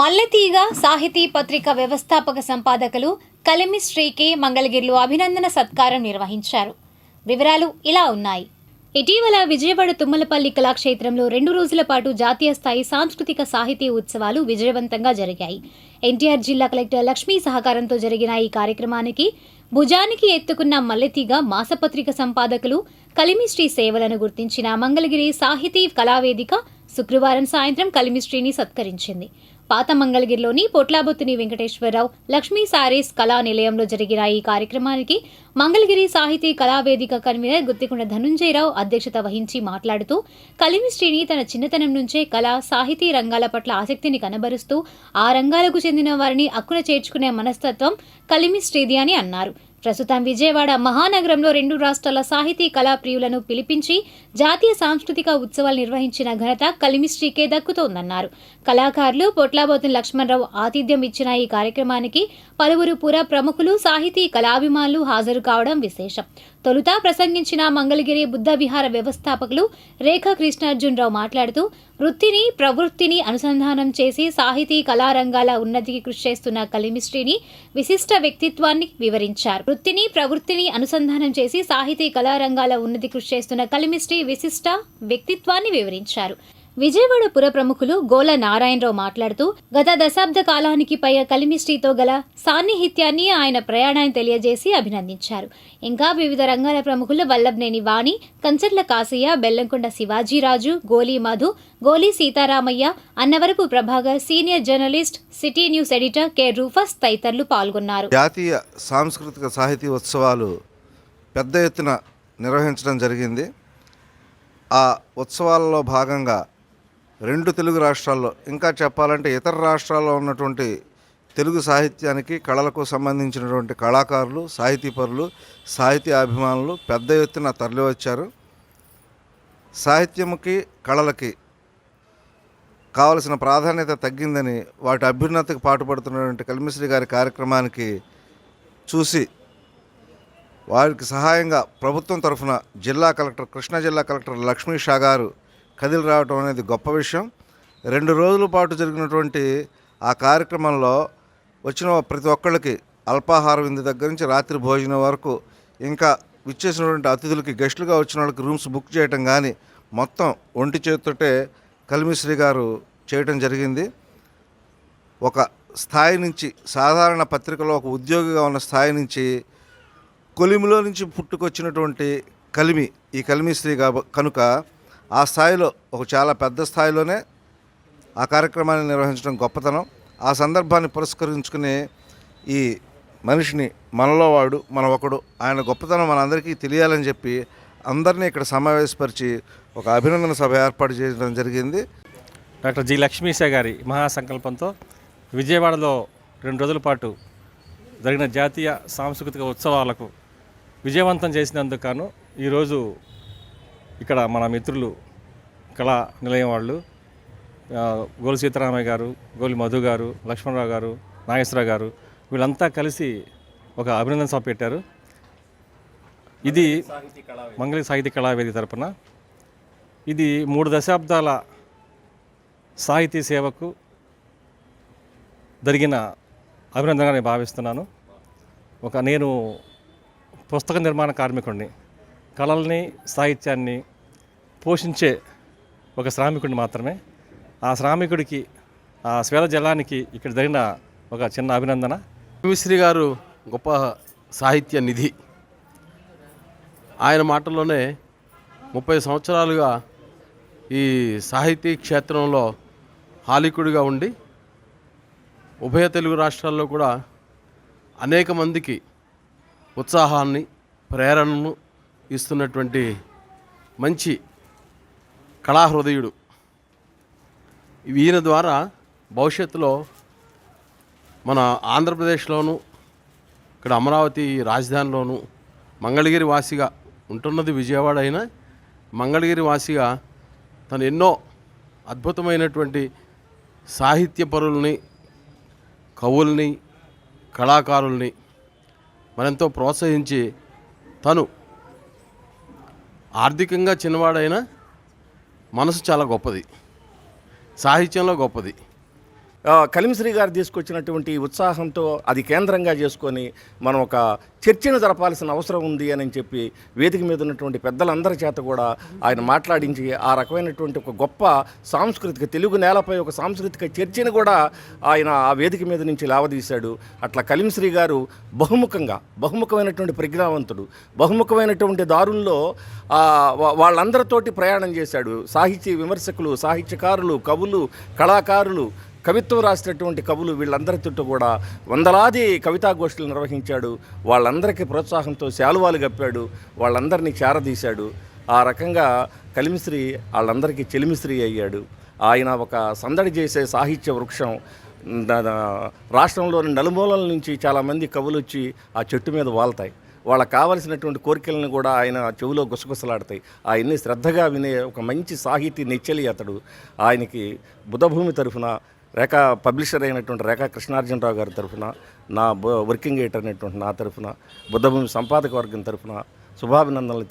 మల్లెతీగ సాహితీ పత్రిక వ్యవస్థాపక సంపాదకులు కలిమి శ్రీకే మంగళగిరిలో అభినందన సత్కారం నిర్వహించారు. వివరాలు ఇలా ఉన్నాయి. ఇటీవల విజయవాడ తుమ్మలపల్లి కళాక్షేత్రంలో రెండు రోజుల పాటు జాతీయ స్థాయి సాంస్కృతిక సాహితీ ఉత్సవాలు విజయవంతంగా జరిగాయి. ఎన్టీఆర్ జిల్లా కలెక్టర్ లక్ష్మీ సహకారంతో జరిగిన ఈ కార్యక్రమానికి భుజానికి ఎత్తుకున్న మల్లెతీగ మాసపత్రిక సంపాదకులు కలిమిశ్రీ సేవలను గుర్తించిన మంగళగిరి సాహితీ కళావేదిక శుక్రవారం సాయంత్రం కలిమిశ్రీని సత్కరించింది. పాత మంగళగిరిలోని పొట్లాబొత్తుని వెంకటేశ్వరరావు లక్ష్మీ సారీస్ కళా నిలయంలో జరిగిన ఈ కార్యక్రమానికి మంగళగిరి సాహితీ కళావేదిక కన్వీనర్ గుత్తికొండ ధనుంజయరావు అధ్యక్షత వహించి మాట్లాడుతూ కలిమిశ్రీని తన చిన్నతనం నుంచే కళా సాహితీ రంగాల పట్ల ఆసక్తిని కనబరుస్తూ ఆ రంగాలకు చెందిన వారిని అక్కున చేర్చుకునే మనస్తత్వం కలిమిశ్రీది అని అన్నారు. ప్రస్తుతం విజయవాడ మహానగరంలో రెండు రాష్ట్రాల సాహితీ కళాప్రియులను పిలిపించి జాతీయ సాంస్కృతిక ఉత్సవాలు నిర్వహించిన ఘనత కలిమిశ్రీకే దక్కుతోందన్నారు. కళాకారులు పొట్లాబోతుని లక్ష్మణరావు ఆతిథ్యం ఇచ్చిన ఈ కార్యక్రమానికి పలువురు పుర ప్రముఖులు సాహితీ కళాభిమానులు హాజరు కావడం విశేషం. తొలుత ప్రసంగించిన మంగళగిరి బుద్ధ విహార వ్యవస్థాపకులు రేఖా కృష్ణార్జునరావు మాట్లాడుతూ వృత్తిని ప్రవృత్తిని అనుసంధానం చేసి సాహితీ కళారంగాల ఉన్నతికి కృషి చేస్తున్న కలిమిశ్రీని విశిష్ట వ్యక్తిత్వాన్ని వివరించారు. వృత్తిని ప్రవృత్తిని అనుసంధానం చేసి సాహితీ కళారంగాల ఉన్నతి కృషి చేస్తున్న కలిమిశ్రీ విశిష్ట వ్యక్తిత్వాన్ని వివరించారు. విజయవాడ పుర ప్రముఖులు గోల నారాయణరావు మాట్లాడుతూ గత దశాబ్ద కాలానికి పైగా కలిమిశ్రీతో గల సాన్నిహిత్యాన్ని ఆయన ప్రయాణాన్ని తెలియజేసి అభినందించారు. ఇంకా వివిధ రంగాల ప్రముఖులు వల్లభనేని వాణి Kancharla Kasaiah Bellamkonda Sivajiraju Goli Madhu Goli Seetharamaiah Annavarapu Prabhakar senior journalist city news editor K. Rufus తదితరులు పాల్గొన్నారు. జాతీయ సాంస్కృతిక సాహితీ ఉత్సవాలు పెద్ద ఎత్తున నిర్వహించడం జరిగింది. ఆ ఉత్సవాలలో భాగంగా రెండు తెలుగు రాష్ట్రాల్లో ఇంకా చెప్పాలంటే ఇతర రాష్ట్రాల్లో ఉన్నటువంటి తెలుగు సాహిత్యానికి కళలకు సంబంధించినటువంటి కళాకారులు సాహితీపరులు సాహితీ అభిమానులు పెద్ద ఎత్తున తరలివచ్చారు. సాహిత్యముకి కళలకి కావలసిన ప్రాధాన్యత తగ్గిందని వాటి అభ్యున్నతకు పాటుపడుతున్నటువంటి కలిమిశ్రీ గారి కార్యక్రమానికి చూసి వారికి సహాయంగా ప్రభుత్వం తరఫున జిల్లా కలెక్టర్ కృష్ణా జిల్లా కలెక్టర్ లక్ష్మీ షా గారు కదిలి రావటం అనేది గొప్ప విషయం. రెండు రోజుల పాటు జరిగినటువంటి ఆ కార్యక్రమంలో వచ్చిన ప్రతి ఒక్కళ్ళకి అల్పాహారం విందు దగ్గర నుంచి రాత్రి భోజనం వరకు ఇంకా విచ్చేసినటువంటి అతిథులకి గెస్టులుగా వచ్చిన వాళ్ళకి రూమ్స్ బుక్ చేయటం కానీ మొత్తం ఒంటి చేతితోటే కలిమిశ్రీ గారు చేయటం జరిగింది. ఒక స్థాయి నుంచి సాధారణ పత్రికలో ఒక ఉద్యోగిగా ఉన్న స్థాయి నుంచి కొలిమిలో నుంచి పుట్టుకొచ్చినటువంటి కలిమి ఈ కలిమిశ్రీ కాబ కనుక ఆ స్థాయిలో ఒక చాలా పెద్ద స్థాయిలోనే ఆ కార్యక్రమాన్ని నిర్వహించడం గొప్పతనం. ఆ సందర్భాన్ని పురస్కరించుకునే ఈ మనిషిని మనలో వాడు మన ఒకడు ఆయన గొప్పతనం మనందరికీ తెలియాలని చెప్పి అందరినీ ఇక్కడ సమావేశపరిచి ఒక అభినందన సభ ఏర్పాటు చేయడం జరిగింది. డాక్టర్ జి లక్ష్మీశ గారి మహాసంకల్పంతో విజయవాడలో రెండు రోజుల పాటు జరిగిన జాతీయ సాంస్కృతిక ఉత్సవాలకు విజయవంతం చేసినందుకు గాను ఈరోజు ఇక్కడ మన మిత్రులు కళా నిలయం వాళ్ళు గోలి సీతారామయ్య గారు గోలి మధు గారు లక్ష్మణరావు గారు నాగేశ్వరరావు గారు వీళ్ళంతా కలిసి ఒక అభినందన సభ పెట్టారు. ఇది మంగళ సాహితీ కళావేది తరపున. ఇది మూడు దశాబ్దాల సాహితీ సేవకు జరిగిన అభినందనగా నేను భావిస్తున్నాను. ఒక నేను పుస్తక నిర్మాణ కార్మికుడిని కళల్ని సాహిత్యాన్ని పోషించే ఒక శ్రామికుడిని మాత్రమే. ఆ శ్రామికుడికి ఆ స్వేద జలానికి ఇక్కడ జరిగిన ఒక చిన్న అభినందన. మిశ్రీ గారు గొప్ప సాహిత్య నిధి. ఆయన మాటల్లోనే ముప్పై సంవత్సరాలుగా ఈ సాహితీ క్షేత్రంలో హాలికుడిగా ఉండి ఉభయ తెలుగు రాష్ట్రాల్లో కూడా అనేక మందికి ఉత్సాహాన్ని ప్రేరణను ఇస్తున్నటువంటి మంచి కళాహృదయుడు. ఈయన ద్వారా భవిష్యత్తులో మన ఆంధ్రప్రదేశ్లోను ఇక్కడ అమరావతి రాజధానిలోను మంగళగిరి వాసిగా ఉంటున్నది విజయవాడ అయినా మంగళగిరి వాసిగా తను ఎన్నో అద్భుతమైనటువంటి సాహిత్య పరుల్ని కవుల్ని కళాకారుల్ని మరెంతో ప్రోత్సహించి తను ఆర్థికంగా చిన్నవాడైనా మనసు చాలా గొప్పది. సాహిత్యంలో గొప్పది. కలిమిశ్రీ గారు తీసుకొచ్చినటువంటి ఉత్సాహంతో అది కేంద్రంగా చేసుకొని మనం ఒక చర్చను జరపాల్సిన అవసరం ఉంది అని చెప్పి వేదిక మీద ఉన్నటువంటి పెద్దలందరి చేత కూడా ఆయన మాట్లాడించి ఆ రకమైనటువంటి ఒక గొప్ప సాంస్కృతిక తెలుగు నేలపై ఒక సాంస్కృతిక చర్చను కూడా ఆయన ఆ వేదిక మీద నుంచి లావదీశాడు. అట్లా కలిమిశ్రీ గారు బహుముఖంగా బహుముఖమైనటువంటి ప్రజ్ఞావంతుడు బహుముఖమైనటువంటి దారుల్లో వాళ్ళందరితోటి ప్రయాణం చేశాడు. సాహిత్య విమర్శకులు సాహిత్యకారులు కవులు కళాకారులు కవిత్వం రాసినటువంటి కవులు వీళ్ళందరితో కూడా వందలాది కవితాగోష్ఠులు నిర్వహించాడు. వాళ్ళందరికీ ప్రోత్సాహంతో శాలువాలు గప్పాడు వాళ్ళందరినీ చేరదీశాడు. ఆ రకంగా కలిమిశ్రీ వాళ్ళందరికీ చెలిమిశ్రీ అయ్యాడు. ఆయన ఒక సందడి చేసే సాహిత్య వృక్షం. రాష్ట్రంలోని నలుమూలల నుంచి చాలామంది కవులు వచ్చి ఆ చెట్టు మీద వాళ్తాయి. వాళ్ళకి కావలసినటువంటి కోరికలను కూడా ఆయన చెవిలో గుసగుసలాడతాయి. ఆయన్ని శ్రద్ధగా వినే ఒక మంచి సాహితీ నిచ్చలి అతడు. ఆయనకి బుధభూమి తరఫున రేఖా పబ్లిషర్ అయినటువంటి రేఖా కృష్ణార్జునరావు గారి తరఫున నా బ- వర్కింగ్ ఎయిట్ అనేటువంటి నా తరఫున బుద్ధభూమి సంపాదక వర్గం తరఫున శుభాభినందనలు తెలియ